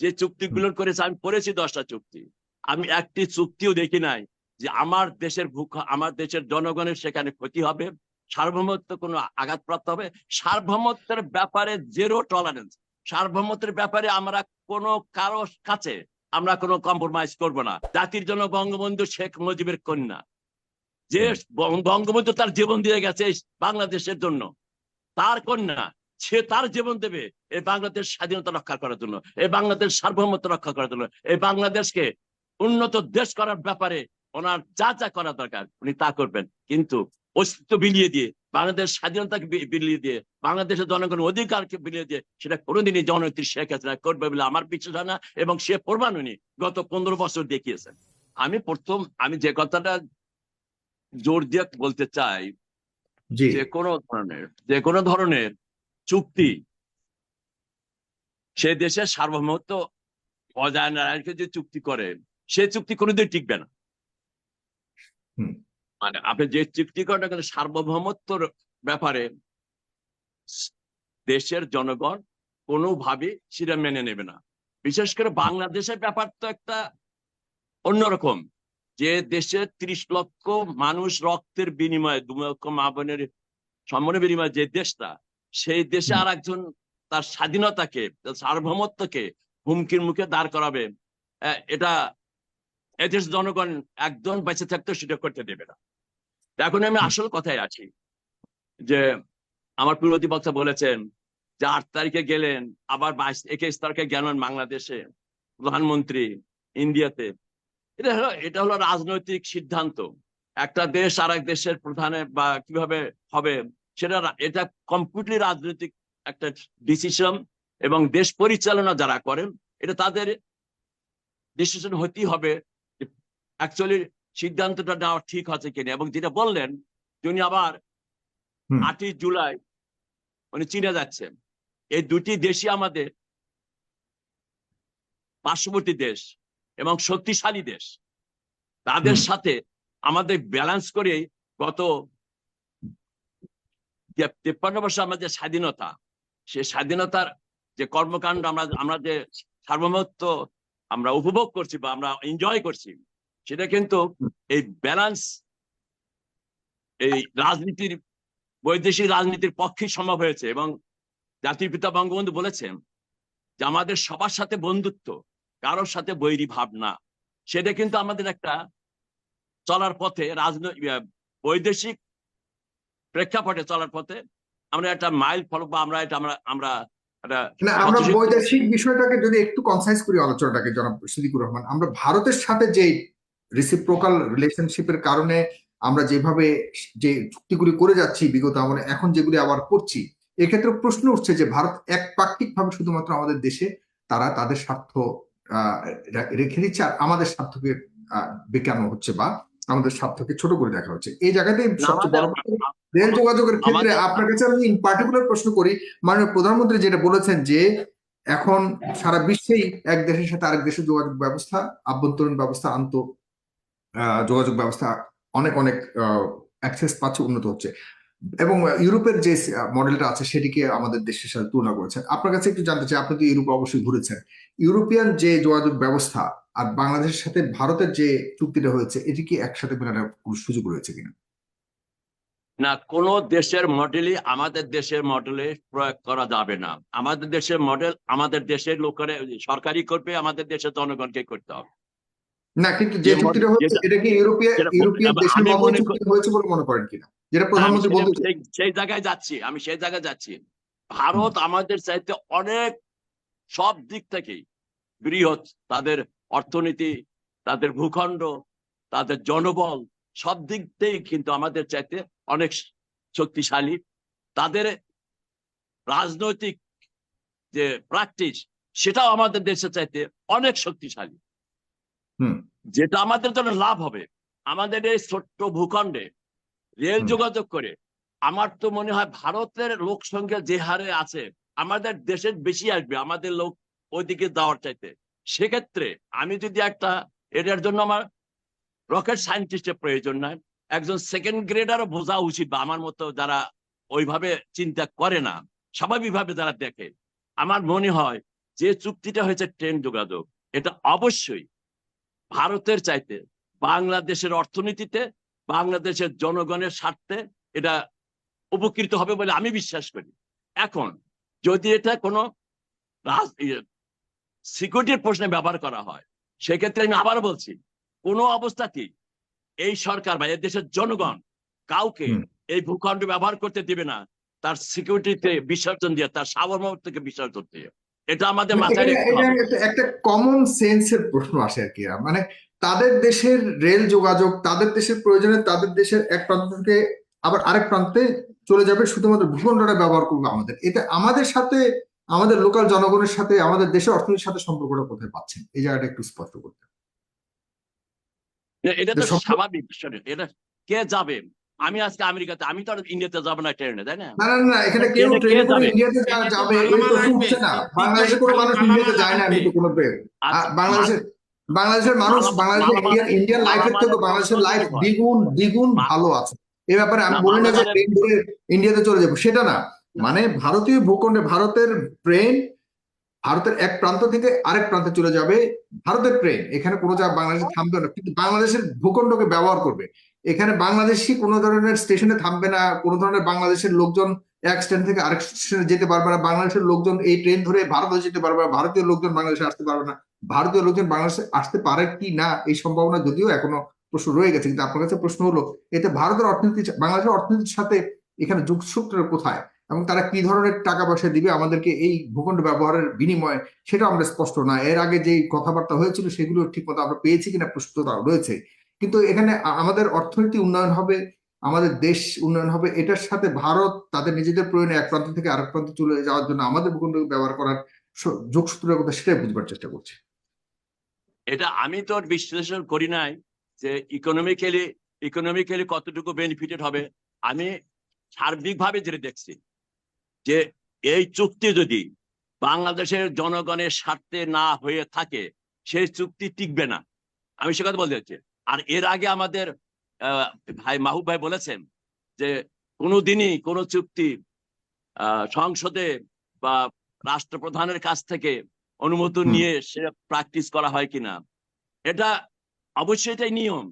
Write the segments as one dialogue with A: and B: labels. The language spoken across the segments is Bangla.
A: যে চুক্তিগুলো করেছে আমি পড়েছি দশটা চুক্তি আমি একটি চুক্তিও দেখি নাই যে আমার দেশের ভূখ আমার দেশের জনগণের সেখানে ক্ষতি হবে সার্বভৌমত্ব কোনো আঘাতপ্রাপ্ত হবে সার্বভৌমত্বের ব্যাপারে জেরো টলারেন্স সার্বভৌমত্বের ব্যাপারে আমরা কোনো কারও কাছে আমরা কোনো কম্প্রোমাইজ করব না। জাতির জন্য বঙ্গবন্ধু শেখ মুজিবের কন্যা যে বঙ্গবন্ধু তার জীবন দিয়ে গেছে বাংলাদেশের জন্য তার কন্যা সে তার জীবন দেবে এই বাংলাদেশ স্বাধীনতা রক্ষা করার জন্য এই বাংলাদেশ সার্বভৌমত্ব রক্ষা করার জন্য এই বাংলাদেশকে উন্নত দেশ করার ব্যাপারে ওনার যা যা করা দরকার উনি তা করবেন। কিন্তু অস্তিত্ব বিলিয়ে দিয়ে বাংলাদেশ স্বাধীনতাকে বিলিয়ে দিয়ে বাংলাদেশের জনগণের অধিকারকে বিলিয়ে দিয়ে সেটা কোনোদিনই জননেত্রী শেখ হাসিনা করবে বলে আমার বিশ্বাস হয় না এবং সে প্রমাণ উনি গত পনেরো বছর দেখিয়েছেন। আমি প্রথম আমি যে কথাটা জোর দিয়ে বলতে চাই যে কোনো ধরনের যে কোনো ধরনের চুক্তি। সে দেশের সার্বভৌমত্ব বজায় না রেখে যে চুক্তি করে সে চুক্তি কোনোদিন টিকবে না। মানে আপনি যে চুক্তি করেন সার্বভৌমত্বর ব্যাপারে দেশের জনগণ কোনোভাবে সেটা মেনে নেবে না। বিশেষ করে বাংলাদেশের ব্যাপার তো একটা অন্যরকম। যে দেশের ত্রিশ লক্ষ মানুষ রক্তের বিনিময়ে দু লক্ষ মা বোনের সম্মানের বিনিময়ে যে দেশটা সেই দেশে আর একজন তার স্বাধীনতাকে সার্বভৌমত্বকে হুমকির মুখে দাঁড় করাবে এটা এদেশ জনগণ একজন বেঁচে থাকতে সেটা করতে দেবে না। এখন আমি আসল কথায় আছি যে আমার পূর্ববর্তী বক্তা বলেছেন যে আট তারিখে গেলেন আবার বাইশ একুশ তারিখে গেলেন বাংলাদেশে প্রধানমন্ত্রী ইন্ডিয়াতে। এটা হলো এটা হলো রাজনৈতিক সিদ্ধান্ত। একটা দেশ আর এক দেশের প্রধানে বা কীভাবে হবে সেটা এটা কমপ্লিটলি রাজনৈতিক একটা ডিসিশন এবং দেশ পরিচালনা যারা করেন এটা তাদের ডিসিশন হতেই হবে অ্যাকচুয়ালি সিদ্ধান্তটা নেওয়া ঠিক আছে কিনা। এবং যেটা বললেন উনি আবার। আটই জুলাই উনি চীনে যাচ্ছেন। এই দুটি দেশই আমাদের পার্শ্ববর্তী দেশ এবং শক্তিশালী দেশ। তাদের সাথে আমাদের ব্যালেন্স করে গত তে- তেপ্পান্ন বছর আমাদের স্বাধীনতা, সে স্বাধীনতার যে কর্মকাণ্ড আমরা আমরা যে সার্বভৌমত্ব আমরা উপভোগ করছি বা আমরা এনজয় করছি, সেটা কিন্তু এই ব্যালেন্স এই রাজনীতির, বৈদেশিক রাজনীতির পক্ষে সম্ভব হয়েছে এবং জাতির পিতা বঙ্গবন্ধু বলেছেন যে আমাদের সবার সাথে বন্ধুত্ব, কারোর সাথে বৈরী ভাব না। সেটা কিন্তু আমাদের একটা চলার পথে রাজনৈতিক বৈদেশিক প্রেক্ষাপটে চলার পথে আমরা একটা মাইল ফলক বা আমরা এটা আমরা আমরা
B: না আমরা বৈদেশিক বিষয়টাকে যদি একটু কনসাইজ করি আলোচনাটাকে জনাব সিদ্দিকুর রহমান আমরা ভারতের সাথে যে রিসিপ্রোকাল রিলেশনশিপের কারণে আমরা যেভাবে যে চুক্তিগুলি করে যাচ্ছি বিগত আমলে এখন যেগুলি আবার করছি এক্ষেত্রে প্রশ্ন উঠছে যে ভারত একপাক্ষিক ভাবে শুধুমাত্র আমাদের দেশে তারা তাদের স্বার্থ রেখে দিচ্ছে আর আমাদের স্বার্থকে বেকানো হচ্ছে বা আমাদের স্বার্থকে ছোট করে দেখা হচ্ছে। এই জায়গাতে সবচেয়ে বড় রেল যোগাযোগের ক্ষেত্রে আপনার কাছে আমি ইন পার্টিকুলার প্রশ্ন করি মাননীয় প্রধানমন্ত্রী যেটা বলেছেন যে এখন সারা বিশ্বেই এক দেশের সাথে আরেক দেশের যোগাযোগ ব্যবস্থা আভ্যন্তরীণ ব্যবস্থা আন্ত যোগাযোগ ব্যবস্থা অনেক অনেক অ্যাক্সেস পাচ্ছে উন্নত হচ্ছে। এবং ইউরোপের যে মডেলটা আছে সেটিকে আমাদের দেশের সাথে তুলনা করেছেন। আপনার কাছে একটু জানতে চাই আপনি তো ইউরোপ অবশ্যই ঘুরেছেন। ইউরোপিয়ান যে যোগাযোগ ব্যবস্থা আর বাংলাদেশের সাথে ভারতের যে চুক্তিটা হয়েছে এটি কি একসাথে মেলানোর কোনো সুযোগ রয়েছে কিনা?
A: না কোন দেশের মডেলই আমাদের দেশের মডেলে প্রয়োগ করা যাবে না। আমাদের দেশের মডেল আমাদের দেশের লোকের সরকারি করবে আমাদের দেশের জনগণকে করতে হবে।
B: না কিন্তু যে চুক্তিটা এটা কি ইউরোপিয়ান
A: আমি
B: দেশের চুক্তি হয়েছে বলে মনে করেন কিনা? যেটা প্রধানমন্ত্রী বলতে
A: সেই- সেই জায়গায় যাচ্ছি আমি সেই জায়গায় যাচ্ছি। ভারত আমাদের চাইতে অনেক সব দিক থেকেই বৃহৎ। তাদের অর্থনীতি তাদের ভূখণ্ড তাদের জনবল সব দিক থেকে কিন্তু আমাদের চাইতে অনেক শক্তিশালী। তাদের রাজনৈতিক যে প্র্যাকটিস সেটাও আমাদের দেশের চাইতে অনেক শক্তিশালী। যেটা আমাদের জন্য লাভ হবে। আমাদের এই ছোট্ট ভূখণ্ডে রেল যোগাযোগ করে আমার তো মনে হয় ভারতের লোক সংখ্যা যে হারে আছে আমাদের দেশের বেশি আসবে আমাদের লোক ওইদিকে যাওয়ার চাইতে। সেক্ষেত্রে আমি যদি একটা এটার জন্য আমার রকেট সায়েন্টিস্টের প্রয়োজন নাই একজন সেকেন্ড গ্রেডারও বোঝা উচিত বা আমার মতো যারা ওইভাবে চিন্তা করে না, স্বাভাবিকভাবে যারা দেখে। আমার মনে হয় যে চুক্তিটা হয়েছে ট্রেন যোগাযোগ, এটা অবশ্যই ভারতের চাইতে, বাংলাদেশের অর্থনীতিতে, বাংলাদেশের জনগণের স্বার্থে এটা উপকৃত হবে বলে আমি বিশ্বাস করি। এখন যদি এটা কোনো সিকিউরিটির প্রশ্নে ব্যবহার করা হয়, সেক্ষেত্রে আমি আবার বলছি কোনো অবস্থাতেই এই সরকার বা দেশের জনগণ কাউকে এই ভূখণ্ড ব্যবহার করতে দিবে না। তার সিকিউরিটিতে বিসর্জন দিয়ে তার সার্বভৌমত্বকে বিসর্জন দিয়ে। এটা আমাদের মাথায়
B: এটা
A: হবে।
B: একটা- কমন সেন্সের প্রশ্ন আসে আর কি। মানে তাদের দেশের রেল যোগাযোগ তাদের দেশের প্রয়োজনে তাদের দেশের এক প্রান্ত থেকে আবার আরেক প্রান্তে চলে যাবে শুধুমাত্র ভূখণ্ডটা ব্যবহার করবে আমাদের। এটা আমাদের সাথে আমাদের লোকাল জনগণের সাথে আমাদের দেশের অর্থনীতির সাথে সম্পর্কটা কোথায় পাচ্ছেন? এই জায়গাটা একটু স্পষ্ট করতে।
A: এটা তো স্বাভাবিক বিষয়। এটা কে যাবে? আমি আজকে আমেরিকাতে আমি তো আর ইন্ডিয়াতে যাব না ট্রেনে তাই না?
B: না না এখানে কেউ ট্রেনে করে ইন্ডিয়াতে যাবে না। বাংলাদেশের কোনো মানুষ ইন্ডিয়াতে যায় না আমি তো কোনো
A: আচ্ছা,
B: বাংলাদেশের বাংলাদেশের মানুষ বাংলাদেশের ইন্ডিয়ান ইন্ডিয়ান লাইফের থেকে বাংলাদেশের লাইফ দ্বিগুণ দ্বিগুণ ভালো আছে। এ ব্যাপারে আমি বলি না যে ট্রেন ধরে ইন্ডিয়াতে চলে যাব সেটা না। মানে ভারতীয় ভূখণ্ডে ভারতের ট্রেন ভারতের এক প্রান্ত থেকে আরেক প্রান্তে চলে যাবে ভারতের ট্রেন এখানে কোনো জায়গায় বাংলাদেশে থামবে না কিন্তু বাংলাদেশের ভূখণ্ডকে ব্যবহার করবে। এখানে বাংলাদেশি কোনো ধরনের স্টেশনে থামবে না কোনো ধরনের বাংলাদেশের লোকজন এক স্টেশন থেকে আরেক স্টেশনে যেতে পারবে না বাংলাদেশের লোকজন এই ট্রেন ধরে ভারতে যেতে পারবে না ভারতীয় লোকজন বাংলাদেশে আসতে পারবে না। ভারতীয় লোকজন বাংলাদেশে আসতে পারে কি না এই সম্ভাবনা যদিও এখনও প্রশ্ন রয়ে গেছে কিন্তু আপনার কাছে প্রশ্ন হলো এতে ভারতের অর্থনীতি বাংলাদেশের অর্থনীতির সাথে এখানে যোগসূত্র কোথায়? এবং তারা কি ধরনের টাকা পয়সা দিবে আমাদেরকে এই ভূখণ্ড ব্যবহারের বিনিময়ে সেটা আমরা স্পষ্ট না। এর আগে যে কথাবার্তা হয়েছিল, সেগুলো ঠিক মতো আমরা পেয়েছি কিনা প্রশ্নতা রয়েছে। কিন্তু এখানে আমাদের অর্থনীতি উন্নয়ন হবে, আমাদের দেশ উন্নয়ন হবে, এটার সাথে ভারত তাদের নিজেদের প্রয়োজনে এক প্রান্ত থেকে আরেক প্রান্তে চলে যাওয়ার জন্য আমাদের ভূখণ্ড ব্যবহার করার যোগসূত্রের কথা, সেটাই বুঝবার চেষ্টা করছি।
A: এটা আমি তো বিশ্লেষণ করি নাই যে ইকোনমিক্যালি ইকোনমিক্যালি কতটুকু বেনিফিটেড হবে। আমি সার্বিকভাবে যেটা দেখছি যে এই চুক্তি যদি বাংলাদেশের জনগণের স্বার্থে না হয়ে থাকে সেই চুক্তি টিকবে না। আমি সে কথা বলতে চাচ্ছি। আর এর আগে আমাদের ভাই মাহবুব ভাই বলেছেন যে কোনোদিনই কোনো চুক্তি আহ, সংসদে বা রাষ্ট্রপ্রধানের কাছ থেকে অনুমোদন নিয়ে সেটা প্র্যাকটিস করা হয় কিনা এটা অবশ্যই এটাই নিয়ম।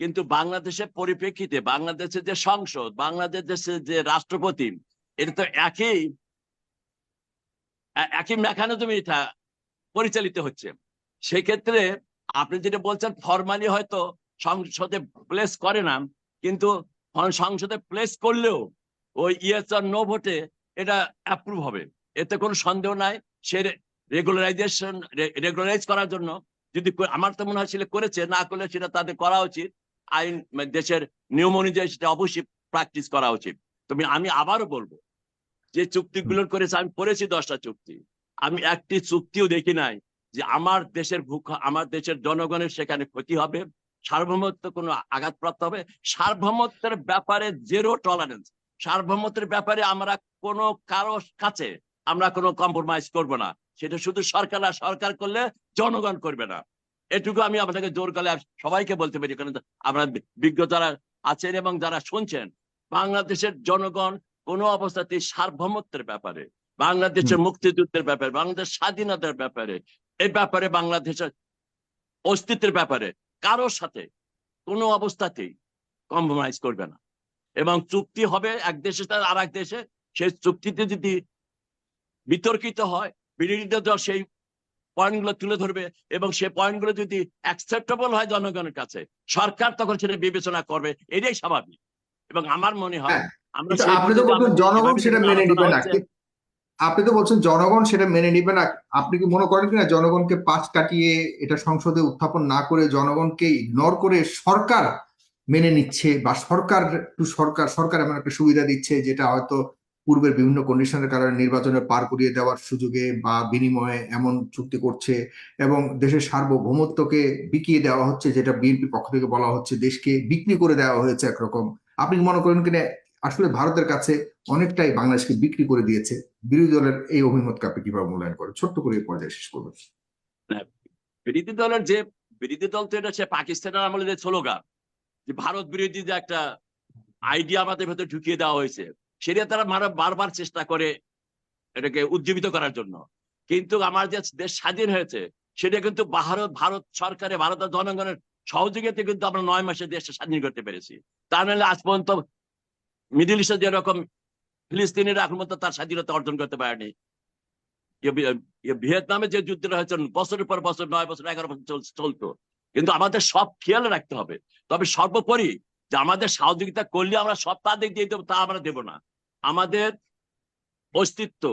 A: কিন্তু বাংলাদেশের পরিপ্রেক্ষিতে বাংলাদেশের যে সংসদ বাংলাদেশের যে রাষ্ট্রপতি এটা তো একই একই মেকানিজমে এটা পরিচালিত হচ্ছে। সেক্ষেত্রে আপনি যেটা বলছেন, ফরমালি হয়তো সংসদে প্লেস করে না, কিন্তু সংসদে প্লেস করলেও ওই ইয়েস আর নো ভোটে এটা অ্যাপ্রুভ হবে। এতে কোনো সন্দেহ নাই। সে রেগুলারাইজেশন রেগুলারাইজ করার জন্য যদি আমার তো মনে হয় সেটা করেছে, না করলে সেটা তাদের করা উচিত। আইন, দেশের নিয়ম অনুযায়ী সেটা অবশ্যই প্র্যাকটিস করা উচিত। তবে আমি আবারও বলব যে চুক্তিগুলো করেছে আমি পড়েছি দশটা চুক্তি। আমি একটি চুক্তিও দেখি নাই যে আমার দেশের ভূখ আমার দেশের জনগণের সেখানে ক্ষতি হবে সার্বভৌমত্ব কোনো আঘাতপ্রাপ্ত হবে। সার্বভৌমত্বের ব্যাপারে জেরো টলারেন্স সার্বভৌমত্বের ব্যাপারে আমরা কোনো কারও কাছে আমরা কোনো কম্প্রোমাইজ করব না। সেটা শুধু সরকার আর সরকার করলে জনগণ করবে না। এটুকু আমি আপনাকে জোর গলে সবাইকে বলতে পারি কারণ আমরা বিজ্ঞ যারা আছেন এবং যারা শুনছেন বাংলাদেশের জনগণ কোনো অবস্থাতে সার্বভৌমত্বের ব্যাপারে বাংলাদেশের মুক্তিযুদ্ধের ব্যাপারে বাংলাদেশ স্বাধীনতার ব্যাপারে এই ব্যাপারে বাংলাদেশের অস্তিত্বের ব্যাপারে কারোর সাথে কোনো অবস্থাতেই কম্প্রোমাইজ করবে না। এবং চুক্তি হবে এক দেশের সাথে আর এক দেশে সেই চুক্তিতে যদি বিতর্কিত হয় বিরোধী দল সেই পয়েন্টগুলো তুলে ধরবে এবং সেই পয়েন্টগুলো যদি অ্যাকসেপ্টেবল হয় জনগণের কাছে সরকার তখন সেটা বিবেচনা করবে এটাই স্বাভাবিক। এবং আমার মনে হয়
B: হ্যাঁ,
A: আমরা
B: আপনি তো বলছেন জনগণ সেটা মেনে নিবে না। আপনি তো বলছেন জনগণ সেটা মেনে নিবে না। আপনি কি মনে করেন কিনা জনগণকে পাশ কাটিয়ে এটা সংসদে উত্থাপন না করে জনগণকে ইগনোর করে সরকার মেনে নিচ্ছে বা সরকার একটু সরকার সরকার এমন একটা সুবিধা দিচ্ছে যেটা হয়তো পূর্বের বিভিন্ন কন্ডিশনের কারণে নির্বাচনে পার করিয়ে দেওয়ার সুযোগে বা বিনিময়ে এমন চুক্তি করছে এবং দেশের সার্বভৌমত্বকে বিকিয়ে দেওয়া হচ্ছে যেটা বিএনপির পক্ষ থেকে বলা হচ্ছে দেশকে বিক্রি করে দেওয়া হয়েছে একরকম। আপনি মনে করেন কিনা, আসলে ভারতের কাছে অনেকটাই বাংলাদেশকে বিক্রি করে দিয়েছে। বিরোধী দলের এই অভিমতকে আপনি কীভাবে মূল্যায়ন করেন? ছোট্ট করে এই পর্যায়ে শেষ করবেন।
A: বিরোধী দলের যে, বিরোধী দল তো এটা হচ্ছে পাকিস্তানের আমলে যে স্লোগান, যে ভারত বিরোধী যে একটা আইডিয়া আমাদের ভেতরে ঢুকিয়ে দেওয়া হয়েছে, সেটা তারা মারা, বারবার চেষ্টা করে এটাকে উজ্জীবিত করার জন্য। কিন্তু আমার যে দেশ স্বাধীন হয়েছে, সেটা কিন্তু ভারত ভারত সরকারে, ভারতের জনগণের সহযোগিতা কিন্তু আমরা নয় মাসে দেশটা স্বাধীন করতে পেরেছি। তা নাহলে আজ পর্যন্ত মিডিল ইস্টে যেরকম ফিলিস্তিনিরা এখন পর্যন্ত তার স্বাধীনতা অর্জন করতে পারেনি। ভিয়েতনামে যে যুদ্ধটা হয়েছে, বছরের পর বছর, নয় বছর, এগারো বছর চলতো। কিন্তু আমাদের সব খেয়াল রাখতে হবে। তবে সর্বোপরি যে আমাদের সহযোগিতা করলে আমরা সব তাদের দিয়ে দেবো, তা আমরা দেবো না। আমাদের অস্তিত্ব,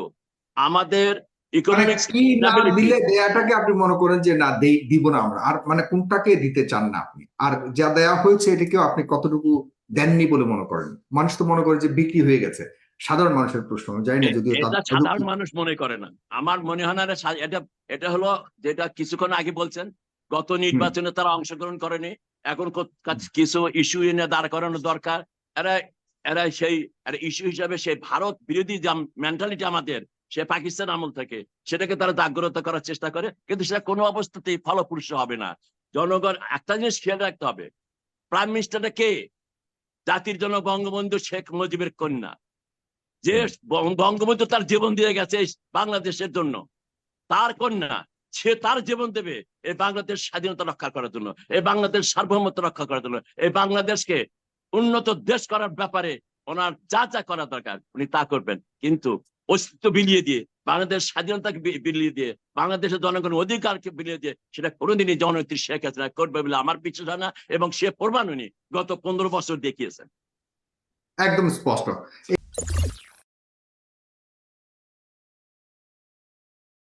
A: আমাদের
B: মানে
A: ইকোনমিক
B: কি না দিলে দেয়াটাকে আপনি মনে করেন যে না দিব না আমরা। আর মানে কোনটাকে দিতে চান না আপনি? আর যা দেয়া হয়েছে এটাকেও আপনি কতটুকু দেননি বলে মনে করেন? মানুষ তো মনে করে যে বিক্রি হয়ে গেছে। সাধারণ মানুষের প্রশ্ন জানি না যদিও
A: সাধারণ মানুষ মনে করে না। আমার মনে হয় না এটা এটা এটা হলো যেটা কিছুক্ষণ আগে বলছেন গত নির্বাচনে তারা অংশগ্রহণ করেনি। এখন কিছু ইস্যু এনে দাঁড় করানো দরকার। এরা এরা সেই ইস্যু হিসাবে সেই ভারত বিরোধী যে মেন্টালিটি আমাদের সে পাকিস্তান আমল থেকে সেটাকে তারা জাগ্রত করার চেষ্টা করে কিন্তু সেটা কোনো অবস্থাতেই ফলপ্রসূ হবে না। জনগণ একটা জিনিস খেয়াল রাখতে হবে প্রাইম মিনিস্টারটা কে? জাতির জন্য বঙ্গবন্ধু শেখ মুজিবের কন্যা। যে বঙ্গবন্ধু তার জীবন দিয়ে গেছে বাংলাদেশের জন্য। তার কন্যা সে তার জীবন দেবে এই বাংলাদেশ স্বাধীনতা রক্ষা করার জন্য এই বাংলাদেশ সার্বভৌমত্ব রক্ষা করার জন্য। এই বাংলাদেশকে উন্নত দেশ করার ব্যাপারে ওনার যা যা করা দরকার উনি তা করবেন। কিন্তু অস্তিত্ব বিলিয়ে দিয়ে, বাংলাদেশ স্বাধীনতাকে বিলিয়ে দিয়ে বাংলাদেশের জনগণ অধিকারকে বিলিয়ে দিয়ে, সেটা কোনোদিনই জননেত্রী শেখ হাসিনা করবে বলে আমার বিশ্বাস না এবং সে প্রমাণ উনি গত পনেরো বছর দেখিয়েছেন
B: একদম স্পষ্ট।